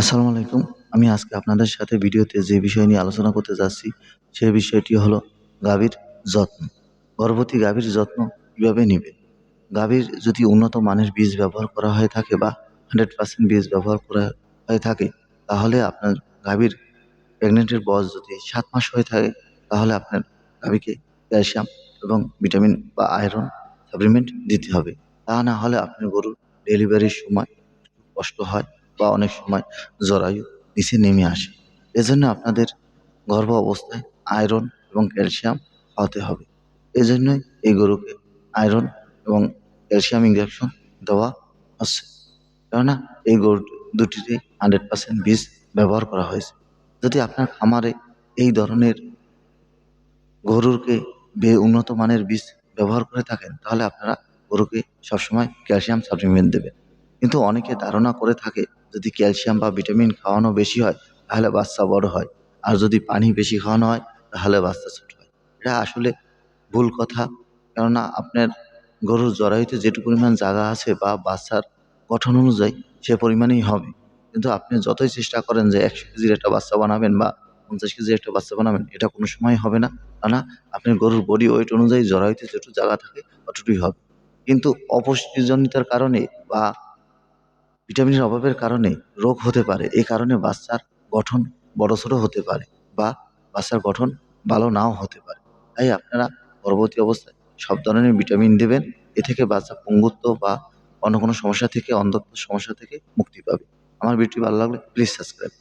আসসালামু আলাইকুম। আমি আজকে আপনাদের সাথে ভিডিওতে যে বিষয় নিয়ে আলোচনা করতে যাচ্ছি, সে বিষয়টি হলো গাভীর যত্ন। গর্ভবতী গাভীর যত্ন কীভাবে নেবে? গাভীর যদি উন্নত মানের বীজ ব্যবহার করা হয়ে থাকে বা হান্ড্রেড পার্সেন্ট বীজ ব্যবহার করা হয়ে থাকে, তাহলে আপনার গাভীর প্রেগনেন্টের বয়স যদি সাত মাস হয়ে থাকে, তাহলে আপনার গাভীকে ক্যালসিয়াম এবং ভিটামিন বা আয়রন সাপ্লিমেন্ট দিতে হবে। তা না হলে আপনার গরুর ডেলিভারির সময় কষ্ট হয়। বা অনেক সময় জরায়ু নিচে নেমে আসে। এজন্য আপনাদের গর্ভ অবস্থায় আয়রন এবং ক্যালসিয়াম খাওয়াতে হবে। এজন্যই এই গরুকে আয়রন এবং ক্যালসিয়াম ইঞ্জেকশন দেওয়া হচ্ছে। কেননা এই গরু দুটিতে হান্ড্রেড পার্সেন্ট বীজ ব্যবহার করা হয়েছে। যদি আপনার খামারে এই ধরনের গরুরকে বে উন্নত মানের বীজ ব্যবহার করে থাকেন, তাহলে আপনারা গরুকে সবসময় ক্যালসিয়াম সাপ্লিমেন্ট দেবেন। কিন্তু অনেকে ধারণা করে থাকে, যদি ক্যালসিয়াম বা ভিটামিন খাওয়ানো বেশি হয়, তাহলে বাচ্চা বড় হয়। আর যদি পানি বেশি খাওয়ানো হয়, তাহলে বাচ্চা ছোট হয়। এটা আসলে ভুল কথা, কেননা আপনার গরুর জরায়ুতে যেটুকু পরিমাণ জায়গা আছে বা বাচ্চার গঠন অনুযায়ী সে পরিমাণেই হবে। কিন্তু আপনি যতই চেষ্টা করেন যে একশো কেজির একটা বাচ্চা বানাবেন বা পঞ্চাশ কেজির একটা বাচ্চা বানাবেন, এটা কোনো সময় হবে না। কেননা আপনার গরুর বডি ওয়েট অনুযায়ী জরায়ুতে যেটুকু জায়গা থাকে, অতটুকুই হবে। কিন্তু অপুষ্টিজনিতার কারণে বা ভিটামিনের অভাবের কারণে রোগ হতে পারে। এ কারণে বাচ্চার গঠন বড়সড় হতে পারে বা বাচ্চার গঠন ভালো নাও হতে পারে। তাই আপনারা পরবর্তী অবস্থায় সব ধরনের ভিটামিন দেবেন। এ থেকে বাচ্চা পঙ্গুত্ব বা অন্য কোনো সমস্যা থেকে, অন্ধত্ব সমস্যা থেকে মুক্তি পাবে। আমার ভিডিওটি ভালো লাগলে প্লিজ সাবস্ক্রাইব